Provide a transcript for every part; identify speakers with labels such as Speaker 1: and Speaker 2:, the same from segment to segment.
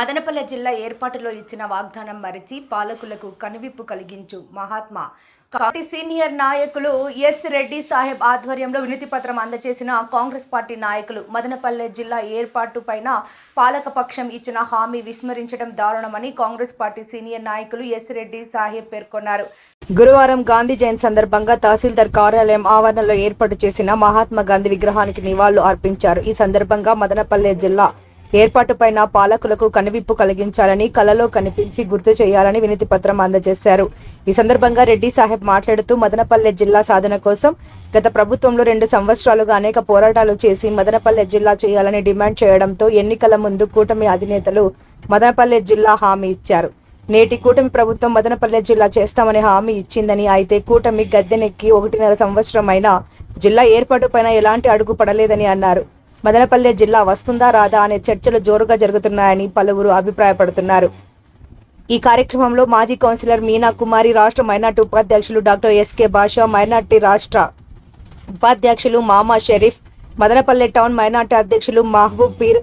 Speaker 1: మదనపల్లె జిల్లా ఏర్పాటులో ఇచ్చిన వాగ్దానం మరిచి పాలకులకు కనువిప్పు కలిగించు మహాత్మా. పార్టీ సీనియర్ నాయకులు ఎస్ రెడ్డి సాహెబ్ ఆధ్వర్యంలో వినతి పత్రం అందజేసిన కాంగ్రెస్ పార్టీ నాయకులు మదనపల్లె జిల్లా ఏర్పాటు పైన పాలకపక్షం ఇచ్చిన హామీ విస్మరించడం దారుణమని కాంగ్రెస్ పార్టీ సీనియర్ నాయకులు ఎస్ రెడ్డి సాహెబ్ పేర్కొన్నారు. గురువారం గాంధీ జయంతి సందర్భంగా తహసీల్దార్ కార్యాలయం ఆవరణలో ఏర్పాటు చేసిన మహాత్మా గాంధీ విగ్రహానికి నివాళులు అర్పించారు. ఈ సందర్భంగా మదనపల్లె జిల్లా ఏర్పాటుపైన పాలకులకు కనువిప్పు కలిగించాలని కలలో కనిపించి గుర్తు చేయాలని వినతి పత్రం అందజేశారు. ఈ సందర్భంగా రెడ్డి సాహెబ్ మాట్లాడుతూ మదనపల్లె జిల్లా సాధన కోసం గత ప్రభుత్వంలో రెండు సంవత్సరాలుగా అనేక పోరాటాలు చేసి మదనపల్లె జిల్లా చేయాలని డిమాండ్ చేయడంతో ఎన్నికల ముందు కూటమి అధినేతలు మదనపల్లె జిల్లా హామీ ఇచ్చారు. నేటి కూటమి ప్రభుత్వం మదనపల్లె జిల్లా చేస్తామని హామీ ఇచ్చిందని అయితే కూటమి గద్దెనెక్కి ఒకటిన్నర సంవత్సరం అయినా జిల్లా ఏర్పాటుపైన ఎలాంటి అడుగు పడలేదని అన్నారు. మదనపల్లె జిల్లా వస్తుందా రాదా అనే చర్చలు జోరుగా జరుగుతున్నాయని పలువురు అభిప్రాయపడుతున్నారు. ఈ కార్యక్రమంలో మాజీ కౌన్సిలర్ మీనా కుమారి రాష్ట్ర మైనార్టీ ఉపాధ్యక్షులు డాక్టర్ ఎస్కే బాష మైనార్టీ రాష్ట్ర ఉపాధ్యక్షులు మామా షరీఫ్ మదనపల్లె టౌన్ మైనార్టీ అధ్యక్షులు మహబూబ్ పీర్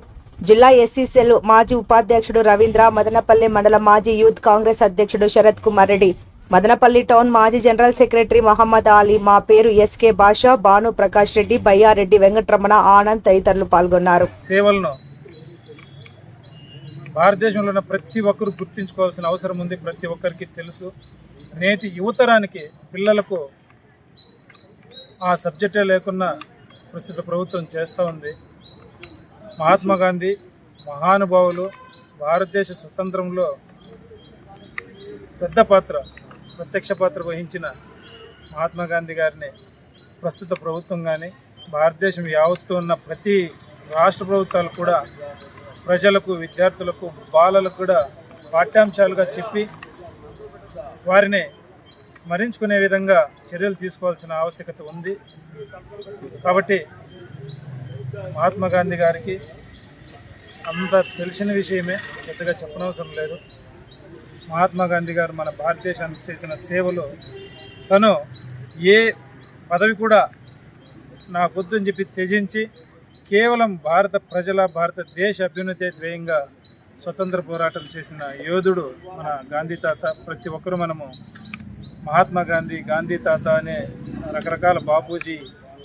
Speaker 1: జిల్లా ఎస్సీ సెల్ మాజీ ఉపాధ్యక్షుడు రవీంద్ర మదనపల్లె మండల మాజీ యూత్ కాంగ్రెస్ అధ్యక్షుడు శరత్ కుమార్ రెడ్డి. మదనపల్లి టౌన్ మాజీ జనరల్ సెక్రటరీ మహమ్మద్ అలీ మా పేరు ఎస్కే బాషా భాను ప్రకాష్ రెడ్డి బయ్యారెడ్డి వెంకటరమణ ఆనంద్ తదితరులు పాల్గొన్నారు.
Speaker 2: సేవలను భారతదేశంలో ఉన్న ప్రతి ఒక్కరు గుర్తించుకోవాల్సిన అవసరం ఉంది. ప్రతి ఒక్కరికి తెలుసు. నేటి యువతరానికి పిల్లలకు ఆ సబ్జెక్టే లేకున్నా ప్రస్తుత ప్రభుత్వం చేస్తూ ఉంది. మహాత్మా గాంధీ మహానుభావులు భారతదేశ స్వతంత్రంలో పెద్ద పాత్ర ప్రత్యక్ష పాత్ర వహించిన మహాత్మా గాంధీ గారిని ప్రస్తుత ప్రభుత్వం కానీ భారతదేశం యావత్తు ఉన్న ప్రతి రాష్ట్ర ప్రభుత్వాలు కూడా ప్రజలకు విద్యార్థులకు బాలలకు కూడా పాఠ్యాంశాలుగా చెప్పి వారిని స్మరించుకునే విధంగా చర్యలు తీసుకోవాల్సిన ఆవశ్యకత ఉంది. కాబట్టి మహాత్మా గాంధీ గారికి అంత తెలిసిన విషయమే పెద్దగా చెప్పనవసరం లేదు. మహాత్మా గాంధీ గారు మన భారతదేశానికి చేసిన సేవలో తను ఏ పదవి కూడా నా అని చెప్పి త్యజించి కేవలం భారత ప్రజల భారతదేశ అభ్యున్నతి ధ్యేయంగా స్వతంత్ర పోరాటం చేసిన యోధుడు మన గాంధీ తాత. ప్రతి ఒక్కరూ మనము మహాత్మా గాంధీ గాంధీ తాత అనే రకరకాల బాపూజీ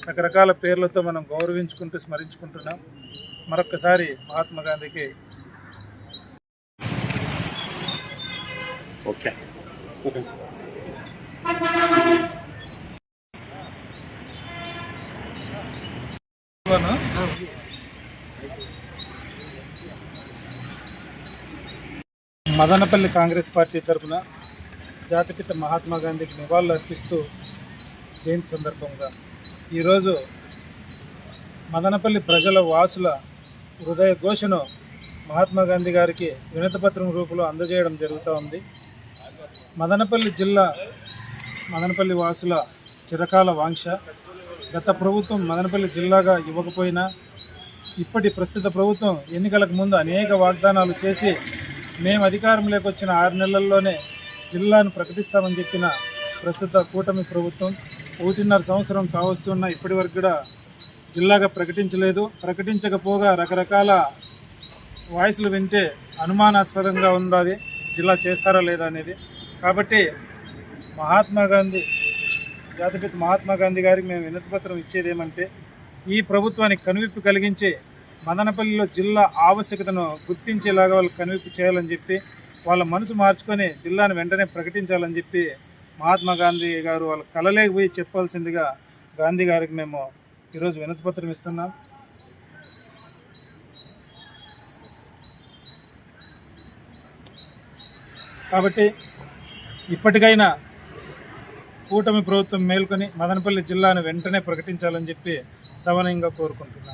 Speaker 2: రకరకాల పేర్లతో మనం గౌరవించుకుంటూ స్మరించుకుంటున్నాం. మరొక్కసారి మహాత్మా గాంధీకి
Speaker 3: ఓకే.
Speaker 2: మదనపల్లి కాంగ్రెస్ పార్టీ తరఫున జాతిపిత మహాత్మా గాంధీకి నివాళులు అర్పిస్తూ జయంతి సందర్భంగా ఈరోజు మదనపల్లి ప్రజల వాసుల హృదయ ఘోషను మహాత్మా గాంధీ గారికి వినతిపత్రం రూపంలో అందజేయడం జరుగుతూ ఉంది. మదనపల్లి జిల్లా మదనపల్లి వాసుల చిరకాల వాంక్ష గత ప్రభుత్వం మదనపల్లి జిల్లాగా ఇవ్వకపోయినా ఇప్పటి ప్రస్తుత ప్రభుత్వం ఎన్నికలకు ముందు అనేక వాగ్దానాలు చేసి మేము అధికారంలోకి వచ్చిన ఆరు నెలల్లోనే జిల్లాను ప్రకటిస్తామని చెప్పిన ప్రస్తుత కూటమి ప్రభుత్వం ఒకటిన్నర సంవత్సరం కావస్తున్న ఇప్పటి వరకు కూడా జిల్లాగా ప్రకటించలేదు. ప్రకటించకపోగా రకరకాల వాయిస్లు వింటే అనుమానాస్పదంగా ఉన్నది జిల్లా చేస్తారా లేదా అనేది కాబట్టి మహాత్మా గాంధీ జాతిపిత మహాత్మా గాంధీ గారికి మేము వినతిపత్రం ఇచ్చేది ఏమంటే ఈ ప్రభుత్వానికి కనువిప్పు కలిగించి మదనపల్లిలో జిల్లా ఆవశ్యకతను గుర్తించేలాగా వాళ్ళు కనువిప్పు చేయాలని చెప్పి వాళ్ళ మనసు మార్చుకొని జిల్లాను వెంటనే ప్రకటించాలని చెప్పి మహాత్మా గాంధీ గారు వాళ్ళ కలలేకి పోయి చెప్పాల్సిందిగా గాంధీ గారికి మేము ఈరోజు వినతిపత్రం ఇస్తున్నాం. కాబట్టి ఇప్పటికైనా కూటమి ప్రభుత్వం మేల్కొని మదనపల్లి జిల్లాను వెంటనే ప్రకటించాలని చెప్పి సవనీయంగా కోరుకుంటున్నాను.